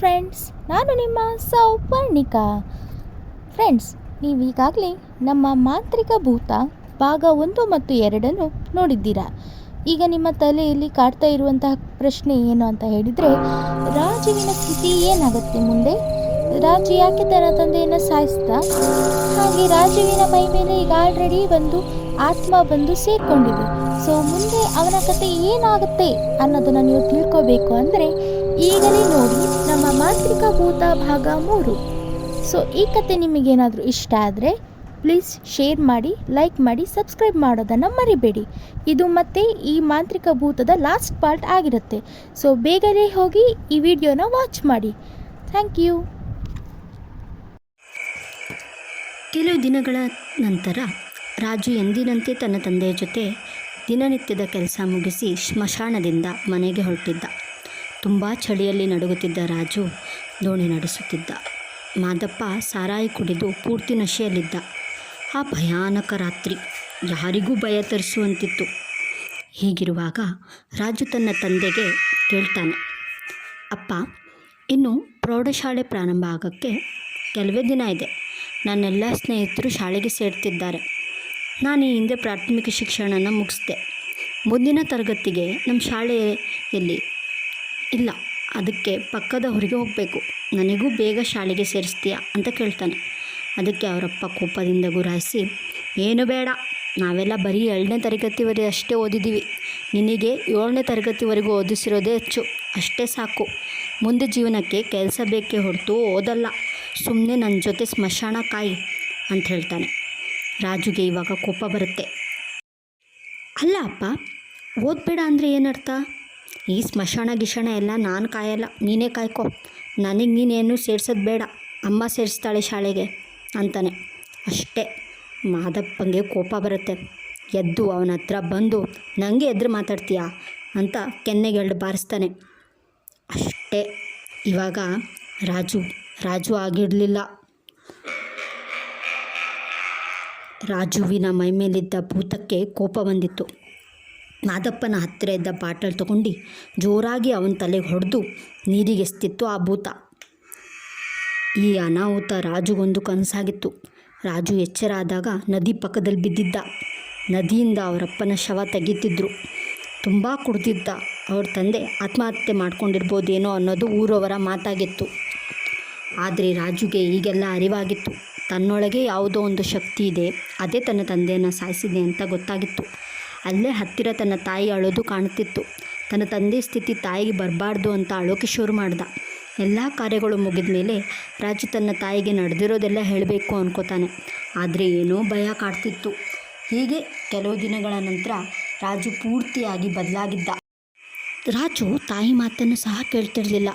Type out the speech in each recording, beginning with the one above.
Friends ನಾನು ನಿಮ್ಮ Sauparnika. Friends ನೀವೀಗಾಗಲೇ ನಮ್ಮ ಮಾಂತ್ರಿಕ ಭೂತ, ಭಾಗ ಒಂದು ಮತ್ತು ಎರಡನ್ನು ನೋಡಿದ್ದೀರಾ? ಈಗ ನಿಮ್ಮ ತಲೆಯಲ್ಲಿ ಕಾಡ್ತಾ ಇರುವಂತಹ ಪ್ರಶ್ನೆ ಏನು ಅಂತ ಹೇಳಿದರೆ, ರಾಜುವಿನ ಸ್ಥಿತಿ ಏನಾಗುತ್ತೆ ಮುಂದೆ? ರಾಜು ಯಾಕೆ ತನ್ನ ತಂದೆಯನ್ನು ಸಾಯಿಸ್ದ? ಹಾಗೆ ರಾಜುವಿನ ಮೈ ಮೇಲೆ ಈಗ ಆಲ್ರೆಡಿ ಬಂದು ಆತ್ಮ ಬಂದು ಸೇರಿಕೊಂಡಿದೆ. ಸೊ ಮುಂದೆ ಅವನ ಕತೆ ಏನಾಗುತ್ತೆ ಅನ್ನೋದನ್ನು ನೀವು ತಿಳ್ಕೋಬೇಕು ಅಂದರೆ ಈಗಲೇ ನೋಡಿ, ನಮ್ಮ ಮಾಂತ್ರಿಕ ಭೂತ ಭಾಗ ಮೂರು. ಸೊ ಈ ಕತೆ ನಿಮಗೇನಾದರೂ ಇಷ್ಟ ಆದರೆ ಪ್ಲೀಸ್ ಶೇರ್ ಮಾಡಿ ಲೈಕ್ ಮಾಡಿ ಸಬ್ಸ್ಕ್ರೈಬ್ ಮಾಡೋದನ್ನು ಮರಿಬೇಡಿ. ಇದು ಮತ್ತೆ ಈ ಮಾಂತ್ರಿಕ ಭೂತದ ಲಾಸ್ಟ್ ಪಾರ್ಟ್ ಆಗಿರುತ್ತೆ. ಸೊ ಬೇಗನೆ ಹೋಗಿ ಈ ವಿಡಿಯೋನ ವಾಚ್ ಮಾಡಿ. ಥ್ಯಾಂಕ್ ಯು ಕೆಲವು ದಿನಗಳ ನಂತರ, ರಾಜು ಎಂದಿನಂತೆ ತನ್ನ ತಂದೆಯ ಜೊತೆ ದಿನನಿತ್ಯದ ಕೆಲಸ ಮುಗಿಸಿ ಸ್ಮಶಾನದಿಂದ ಮನೆಗೆ ಹೊರಟಿದ್ದ. ತುಂಬ ಚಳಿಯಲ್ಲಿ ನಡುಗುತ್ತಿದ್ದ ರಾಜು ದೋಣಿ ನಡೆಸುತ್ತಿದ್ದ. ಮಾದಪ್ಪ ಸಾರಾಯಿ ಕುಡಿದು ಪೂರ್ತಿ ನಶೆಯಲ್ಲಿದ್ದ. ಆ ಭಯಾನಕ ರಾತ್ರಿ ಯಾರಿಗೂ ಭಯ ತರಿಸುವಂತಿತ್ತು. ಹೀಗಿರುವಾಗ ರಾಜು ತನ್ನ ತಂದೆಗೆ ಕೇಳ್ತಾನೆ, ಅಪ್ಪ, ಇನ್ನು ಪ್ರೌಢಶಾಲೆ ಪ್ರಾರಂಭ ಆಗೋಕ್ಕೆ ಕೆಲವೇ ದಿನ ಇದೆ. ನನ್ನೆಲ್ಲ ಸ್ನೇಹಿತರು ಶಾಲೆಗೆ ಸೇರ್ತಿದ್ದಾರೆ. ನಾನು ಈ ಹಿಂದೆ ಪ್ರಾಥಮಿಕ ಶಿಕ್ಷಣನ ಮುಗಿಸ್ದೆ. ಮುಂದಿನ ತರಗತಿಗೆ ನಮ್ಮ ಶಾಲೆಯಲ್ಲಿ ಇಲ್ಲ, ಅದಕ್ಕೆ ಪಕ್ಕದ ಹೊರಗೆ ಹೋಗಬೇಕು. ನನಗೂ ಬೇಗ ಶಾಲೆಗೆ ಸೇರಿಸ್ತೀಯಾ ಅಂತ ಕೇಳ್ತಾನೆ. ಅದಕ್ಕೆ ಅವರಪ್ಪ ಕೋಪದಿಂದ ಗುರಾಯಿಸಿ, ಏನು ಬೇಡ, ನಾವೆಲ್ಲ ಬರೀ ಏಳನೇ ತರಗತಿವರೆಗೆ ಅಷ್ಟೇ ಓದಿದ್ದೀವಿ ನಿನಗೆ ಏಳನೇ ತರಗತಿವರೆಗೂ ಓದಿಸಿರೋದೇ ಹೆಚ್ಚು, ಅಷ್ಟೇ ಸಾಕು. ಮುಂದೆ ಜೀವನಕ್ಕೆ ಕೆಲಸ ಬೇಕೇ ಹೊರತು ಓದಲ್ಲ. ಸುಮ್ಮನೆ ನನ್ನ ಜೊತೆ ಸ್ಮಶಾನ ಕಾಯಿ, ಅಂತ ಹೇಳ್ತಾನೆ. ರಾಜುಗೆ ಇವಾಗ ಕೋಪ ಬರುತ್ತೆ. ಅಲ್ಲ ಅಪ್ಪ, ಓದಬೇಡ ಅಂದರೆ ಏನರ್ಥ? ಈ ಸ್ಮಶಾನ ಗಿಶಾಣ ಎಲ್ಲ ನಾನು ಕಾಯಲ್ಲ, ನೀನೇ ಕಾಯ್ಕೊ. ನನಗೆ ನೀನೇನು ಸೇರ್ಸೋದು ಬೇಡ, ಅಮ್ಮ ಸೇರಿಸ್ತಾಳೆ ಶಾಲೆಗೆ ಅಂತಾನೆ. ಅಷ್ಟೇ, ಮಾದಪ್ಪಂಗೆ ಕೋಪ ಬರುತ್ತೆ. ಎದ್ದು ಅವನ ಹತ್ರ ಬಂದು ನನಗೆ ಎದ್ರು ಮಾತಾಡ್ತೀಯಾ? ಅಂತ ಕೆನ್ನೆಗೆರಡು ಬಾರಿಸ್ತಾನೆ. ಅಷ್ಟೇ, ಇವಾಗ ರಾಜು ರಾಜು ಆಗಿರಲಿಲ್ಲ. ರಾಜುವಿನ ಮೈಮೇಲಿದ್ದ ಭೂತಕ್ಕೆ ಕೋಪ ಬಂದಿತ್ತು. ಮಾದಪ್ಪನ ಹತ್ತಿರ ಇದ್ದ ಬಾಟಲ್ ತಗೊಂಡು ಜೋರಾಗಿ ಅವನ ತಲೆಗೆ ಹೊಡೆದು ನೀರಿಗೆಸ್ತಿತ್ತು ಆ ಭೂತ. ಈ ಅನಾಹುತ ರಾಜುಗೊಂದು ಕನಸಾಗಿತ್ತು. ರಾಜು ಎಚ್ಚರ ಆದಾಗ ನದಿ ಪಕ್ಕದಲ್ಲಿ ಬಿದ್ದಿದ್ದ. ನದಿಯಿಂದ ಅವರಪ್ಪನ ಶವ ತೆಗೀತಿದ್ರು ತುಂಬ ಕುಡ್ದಿದ್ದ. ಅವ್ರ ತಂದೆ ಆತ್ಮಹತ್ಯೆ ಮಾಡ್ಕೊಂಡಿರ್ಬೋದೇನೋ ಅನ್ನೋದು ಊರವರ ಮಾತಾಗಿತ್ತು. ಆದರೆ ರಾಜುಗೆ ಈಗೆಲ್ಲ ಅರಿವಾಗಿತ್ತು. ತನ್ನೊಳಗೆ ಯಾವುದೋ ಒಂದು ಶಕ್ತಿ ಇದೆ. ಅದೇ ತನ್ನ ತಂದೆಯನ್ನು ಸಾಯಿಸಿದೆ ಅಂತ ಗೊತ್ತಾಗಿತ್ತು. ಅಲ್ಲೇ ಹತ್ತಿರ ತನ್ನ ತಾಯಿ ಅಳೋದು ಕಾಣ್ತಿತ್ತು. ತನ್ನ ತಂದೆ ಸ್ಥಿತಿ ತಾಯಿಗೆ ಬರಬಾರ್ದು ಅಂತ ಅಳೋಕೆ ಶುರು ಮಾಡ್ದ. ಎಲ್ಲ ಕಾರ್ಯಗಳು ಮುಗಿದ ಮೇಲೆ ರಾಜು ತನ್ನ ತಾಯಿಗೆ ನಡೆದಿರೋದೆಲ್ಲ ಹೇಳಬೇಕು ಅನ್ಕೋತಾನೆ. ಆದರೆ ಏನೋ ಭಯ ಕಾಡ್ತಿತ್ತು. ಹೀಗೆ ಕೆಲವು ದಿನಗಳ ನಂತರ ರಾಜು ಪೂರ್ತಿಯಾಗಿ ಬದಲಾಗಿದ್ದ. ರಾಜು ತಾಯಿ ಮಾತನ್ನು ಸಹ ಕೇಳ್ತಿರ್ಲಿಲ್ಲ.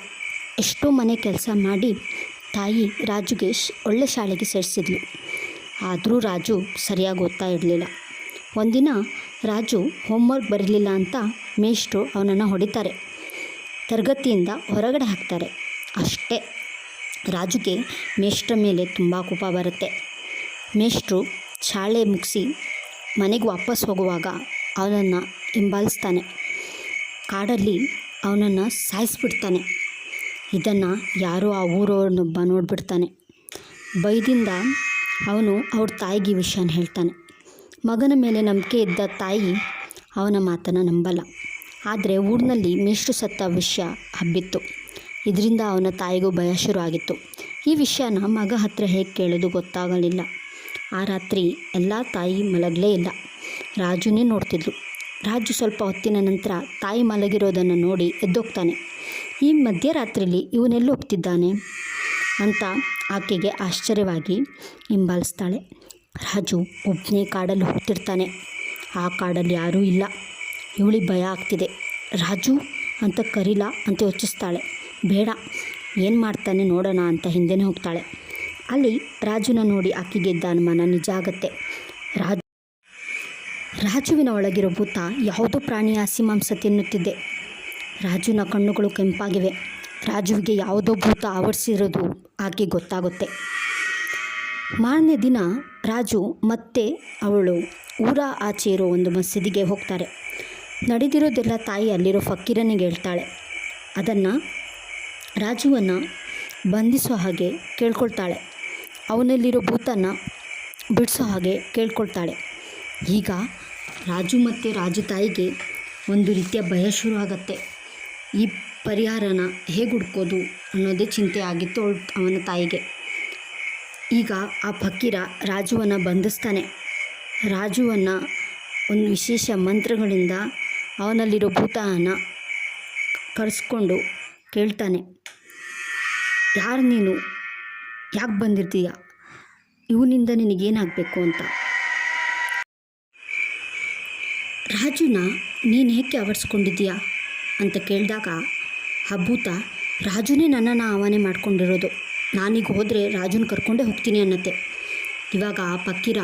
ಎಷ್ಟೋ ಮನೆ ಕೆಲಸ ಮಾಡಿ ತಾಯಿ ರಾಜುಗೆ ಒಳ್ಳೆ ಶಾಲೆಗೆ ಸೇರಿಸಿದ್ಲು. ಆದರೂ ರಾಜು ಸರಿಯಾಗಿ ಓದ್ತಾ ಇರಲಿಲ್ಲ. ಒಂದಿನ ರಾಜು ಹೋಮ್ವರ್ಕ್ ಬರಲಿಲ್ಲ ಅಂತ ಮೇಷ್ಟ್ರು ಅವನನ್ನು ಹೊಡಿತಾರೆ. ತರಗತಿಯಿಂದ ಹೊರಗಡೆ ಹಾಕ್ತಾರೆ. ಅಷ್ಟೇ. ರಾಜುಗೆ ಮೇಷ್ಟ್ರ ಮೇಲೆ ತುಂಬ ಕೋಪ ಬರುತ್ತೆ. ಮೇಷ್ಟ್ರು ಶಾಲೆ ಮುಗಿಸಿ ಮನೆಗೆ ವಾಪಸ್ ಹೋಗುವಾಗ ಅವನನ್ನು ಹಿಂಬಾಲಿಸ್ತಾನೆ. ಕಾಡಲ್ಲಿ ಅವನನ್ನು ಸಾಯಿಸ್ಬಿಡ್ತಾನೆ. ಇದನ್ನು ಯಾರೋ ಆ ಊರವ್ರನ್ನೊಬ್ಬ ನೋಡಿಬಿಡ್ತಾನೆ. ಬೈದಿಂದ ಅವನು ಅವ್ರ ತಾಯಿಗೆ ವಿಷಯನ ಹೇಳ್ತಾನೆ. ಮಗನ ಮೇಲೆ ನಂಬಿಕೆ ಇದ್ದ ತಾಯಿ ಅವನ ಮಾತನ್ನು ನಂಬಲ್ಲ. ಆದರೆ ಊರಿನಲ್ಲಿ ಮೇಷ್ಟ್ರು ಸತ್ತ ವಿಷಯ ಹಬ್ಬಿತ್ತು. ಇದರಿಂದ ಅವನ ತಾಯಿಗೂ ಭಯ ಶುರು ಆಗಿತ್ತು. ಈ ವಿಷಯನ ಮಗ ಹತ್ರ ಹೇಗೆ ಕೇಳೋದು ಗೊತ್ತಾಗಲಿಲ್ಲ. ಆ ರಾತ್ರಿ ಎಲ್ಲ ತಾಯಿ ಮಲಗಲೇ ಇಲ್ಲ. ರಾಜುನೇ ನೋಡ್ತಿದ್ಲು ರಾಜು ಸ್ವಲ್ಪ ಹೊತ್ತಿನ ನಂತರ ತಾಯಿ ಮಲಗಿರೋದನ್ನು ನೋಡಿ ಎದ್ದೋಗ್ತಾನೆ. ಈ ಮಧ್ಯರಾತ್ರಿಲಿ ಇವನೆಲ್ಲಿ ಹೋಗ್ತಿದ್ದಾನೆ ಅಂತ ಆಕೆಗೆ ಆಶ್ಚರ್ಯವಾಗಿ ಹಿಂಬಾಲಿಸ್ತಾಳೆ. ರಾಜು ಒಬ್ಬನೇ ಕಾಡಲ್ಲಿ ಹೋಗ್ತಿರ್ತಾನೆ. ಆ ಕಾಡಲ್ಲಿ ಯಾರೂ ಇಲ್ಲ. ಇವಳಿಗೆ ಭಯ ಆಗ್ತಿದೆ. ರಾಜು ಅಂತ ಕರೀಲ ಅಂತ ಯೋಚಿಸ್ತಾಳೆ. ಬೇಡ, ಏನು ಮಾಡ್ತಾನೆ ನೋಡೋಣ ಅಂತ ಹಿಂದೆ ಹೋಗ್ತಾಳೆ. ಅಲ್ಲಿ ರಾಜುನ ನೋಡಿ ಆಕೆಗೆ ಇದ್ದ ಅನುಮಾನ ನಿಜ ಆಗುತ್ತೆ. ರಾಜು ರಾಜುವಿನ ಒಳಗಿರೋ ಭೂತ ಯಾವುದೋ ಪ್ರಾಣಿಯ ಹಸಿ ಮಾಂಸ ತಿನ್ನುತ್ತಿದ್ದೆ ರಾಜುನ ಕಣ್ಣುಗಳು ಕೆಂಪಾಗಿವೆ. ರಾಜುವಿಗೆ ಯಾವುದೋ ಭೂತ ಆವರಿಸಿರೋದು ಆಕೆ ಗೊತ್ತಾಗುತ್ತೆ. ಮಾರನೇ ದಿನ ರಾಜು ಮತ್ತೆ ಅವಳು ಊರ ಆಚೆ ಇರೋ ಒಂದು ಮಸೀದಿಗೆ ಹೋಗ್ತಾರೆ. ನಡೆದಿರೋದೆಲ್ಲ ತಾಯಿ ಅಲ್ಲಿರೋ ಫಕೀರನಿಗೆ ಹೇಳ್ತಾಳೆ. ಅದನ್ನು ರಾಜುವನ್ನು ಬಂಧಿಸೋ ಹಾಗೆ ಕೇಳ್ಕೊಳ್ತಾಳೆ. ಅವನಲ್ಲಿರೋ ಭೂತನ ಬಿಡಿಸೋ ಹಾಗೆ ಕೇಳ್ಕೊಳ್ತಾಳೆ. ಈಗ ರಾಜು ಮತ್ತು ರಾಜು ತಾಯಿಗೆ ಒಂದು ರೀತಿಯ ಭಯ ಶುರು ಆಗತ್ತೆ. ಈ ಪರಿಹಾರನ ಹೇಗೆ ಹುಡ್ಕೋದು ಅನ್ನೋದೇ ಚಿಂತೆ ಆಗಿತ್ತು ಅವಳ ಅವನ ತಾಯಿಗೆ. ಈಗ ಆ ಫಕೀರ ರಾಜುವನ್ನು ಬಂಧಿಸ್ತಾನೆ. ರಾಜುವನ್ನು ಒಂದು ವಿಶೇಷ ಮಂತ್ರಗಳಿಂದ ಅವನಲ್ಲಿರೋ ಭೂತನ ಕರೆಸ್ಕೊಂಡು ಕೇಳ್ತಾನೆ. ಯಾರು ನೀನು? ಯಾಕೆ ಬಂದಿರ್ತೀಯ? ಇವನಿಂದ ನಿನಗೇನಾಗಬೇಕು ಅಂತ. ರಾಜುನ ನೀನು ಹೇಗೆ ಆವರಿಸ್ಕೊಂಡಿದ್ದೀಯಾ? ಅಂತ ಕೇಳಿದಾಗ ಆ ಭೂತ, ರಾಜುನೇ ನನ್ನನ್ನು ಆವಾನೆ ಮಾಡ್ಕೊಂಡಿರೋದು. ನಾನೀಗ ಹೋದರೆ ರಾಜುನ ಕರ್ಕೊಂಡೇ ಹೋಗ್ತೀನಿ ಅನ್ನತ್ತೆ. ಇವಾಗ ಆ ಪಕ್ಕೀರ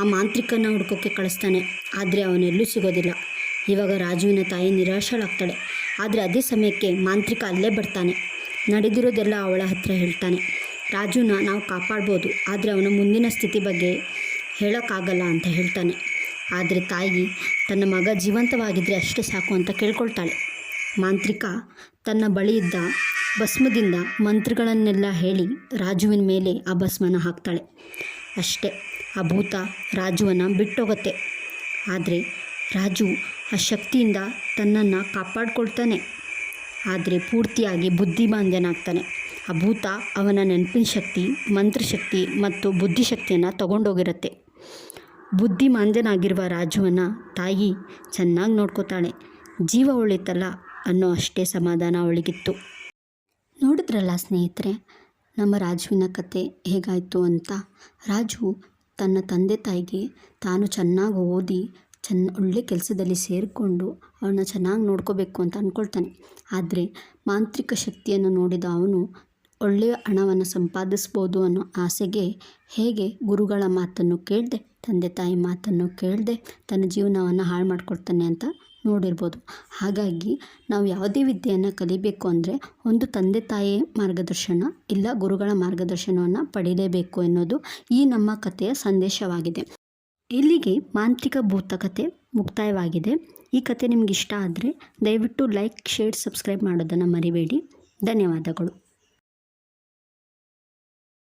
ಆ ಮಾಂತ್ರಿಕನ ಹುಡ್ಕೋಕ್ಕೆ ಕಳಿಸ್ತಾನೆ. ಆದರೆ ಅವನೆಲ್ಲೂ ಸಿಗೋದಿಲ್ಲ. ಇವಾಗ ರಾಜುವಿನ ತಾಯಿ ನಿರಾಶಳಾಗ್ತಾಳೆ ಆದರೆ ಅದೇ ಸಮಯಕ್ಕೆ ಮಾಂತ್ರಿಕ ಅಲ್ಲೇ ಬರ್ತಾನೆ. ನಡೆದಿರೋದೆಲ್ಲ ಅವಳ ಹತ್ರ ಹೇಳ್ತಾನೆ. ರಾಜುನ ನಾವು ಕಾಪಾಡ್ಬೋದು. ಆದರೆ ಅವನ ಮುಂದಿನ ಸ್ಥಿತಿ ಬಗ್ಗೆ ಹೇಳೋಕ್ಕಾಗಲ್ಲ ಅಂತ ಹೇಳ್ತಾನೆ. ಆದರೆ ತಾಯಿ ತನ್ನ ಮಗ ಜೀವಂತವಾಗಿದ್ದರೆ ಅಷ್ಟೇ ಸಾಕು ಅಂತ ಕೇಳ್ಕೊಳ್ತಾಳೆ. ಮಾಂತ್ರಿಕ ತನ್ನ ಬಳಿ ಇದ್ದ ಭಸ್ಮದಿಂದ ಮಂತ್ರಗಳನ್ನೆಲ್ಲ ಹೇಳಿ ರಾಜುವಿನ ಮೇಲೆ ಆ ಭಸ್ಮನ ಹಾಕ್ತಾಳೆ. ಅಷ್ಟೇ, ಆ ಭೂತ ರಾಜುವನ್ನು ಬಿಟ್ಟೋಗತ್ತೆ. ಆದರೆ ರಾಜು ಆ ಶಕ್ತಿಯಿಂದ ತನ್ನನ್ನು ಕಾಪಾಡ್ಕೊಳ್ತಾನೆ. ಆದರೆ ಪೂರ್ತಿಯಾಗಿ ಬುದ್ಧಿಮಾಂದ್ಯನಾಗ್ತಾನೆ. ಆ ಭೂತ ಅವನ ನೆನಪಿನ ಶಕ್ತಿ, ಮಂತ್ರಶಕ್ತಿ ಮತ್ತು ಬುದ್ಧಿಶಕ್ತಿಯನ್ನು ತಗೊಂಡೋಗಿರುತ್ತೆ. ಬುದ್ಧಿಮಾಂದ್ಯನಾಗಿರುವ ರಾಜುವನ್ನು ತಾಯಿ ಚೆನ್ನಾಗಿ ನೋಡ್ಕೋತಾಳೆ. ಜೀವ ಉಳಿತಲ್ಲ ಅನ್ನೋ ಅಷ್ಟೇ ಸಮಾಧಾನ ಅವಳಿಗಿತ್ತು. ನೋಡಿದ್ರಲ್ಲ ಸ್ನೇಹಿತರೆ, ನಮ್ಮ ರಾಜುವಿನ ಕತೆ ಹೇಗಾಯಿತು ಅಂತ? ರಾಜು ತನ್ನ ತಂದೆ ತಾಯಿಗೆ ತಾನು ಚೆನ್ನಾಗಿ ಓದಿ ಚೆನ್ನ ಒಳ್ಳೆ ಕೆಲಸದಲ್ಲಿ ಸೇರಿಕೊಂಡು ಅವನ್ನ ಚೆನ್ನಾಗಿ ನೋಡ್ಕೋಬೇಕು ಅಂತ ಅಂದ್ಕೊಳ್ತಾನೆ ಆದರೆ ಮಾಂತ್ರಿಕ ಶಕ್ತಿಯನ್ನು ನೋಡಿದ ಅವನು ಒಳ್ಳೆಯ ಹಣವನ್ನು ಸಂಪಾದಿಸ್ಬೋದು ಅನ್ನೋ ಆಸೆಗೆ ಹೇಗೆ ಗುರುಗಳ ಮಾತನ್ನು ಕೇಳದೆ, ತಂದೆ ತಾಯಿ ಮಾತನ್ನು ಕೇಳದೆ ತನ್ನ ಜೀವನವನ್ನು ಹಾಳು ಮಾಡ್ಕೊಳ್ತಾನೆ ಅಂತ ನೋಡಿರ್ಬೋದು. ಹಾಗಾಗಿ ನಾವು ಯಾವುದೇ ವಿದ್ಯೆಯನ್ನು ಕಲಿಬೇಕು ಅಂದರೆ ಒಂದು ತಂದೆ ತಾಯಿ ಮಾರ್ಗದರ್ಶನ, ಇಲ್ಲ ಗುರುಗಳ ಮಾರ್ಗದರ್ಶನವನ್ನು ಪಡೀಲೇಬೇಕು ಎನ್ನುವುದು ಈ ನಮ್ಮ ಕಥೆಯ ಸಂದೇಶವಾಗಿದೆ. ಇಲ್ಲಿಗೆ ಮಾಂತ್ರಿಕ ಭೂತ ಕತೆ ಮುಕ್ತಾಯವಾಗಿದೆ. ಈ ಕತೆ ನಿಮ್ಗೆ ಇಷ್ಟ ಆದರೆ ದಯವಿಟ್ಟು ಲೈಕ್, ಶೇರ್, ಸಬ್ಸ್ಕ್ರೈಬ್ ಮಾಡೋದನ್ನು ಮರಿಬೇಡಿ. ಧನ್ಯವಾದಗಳು.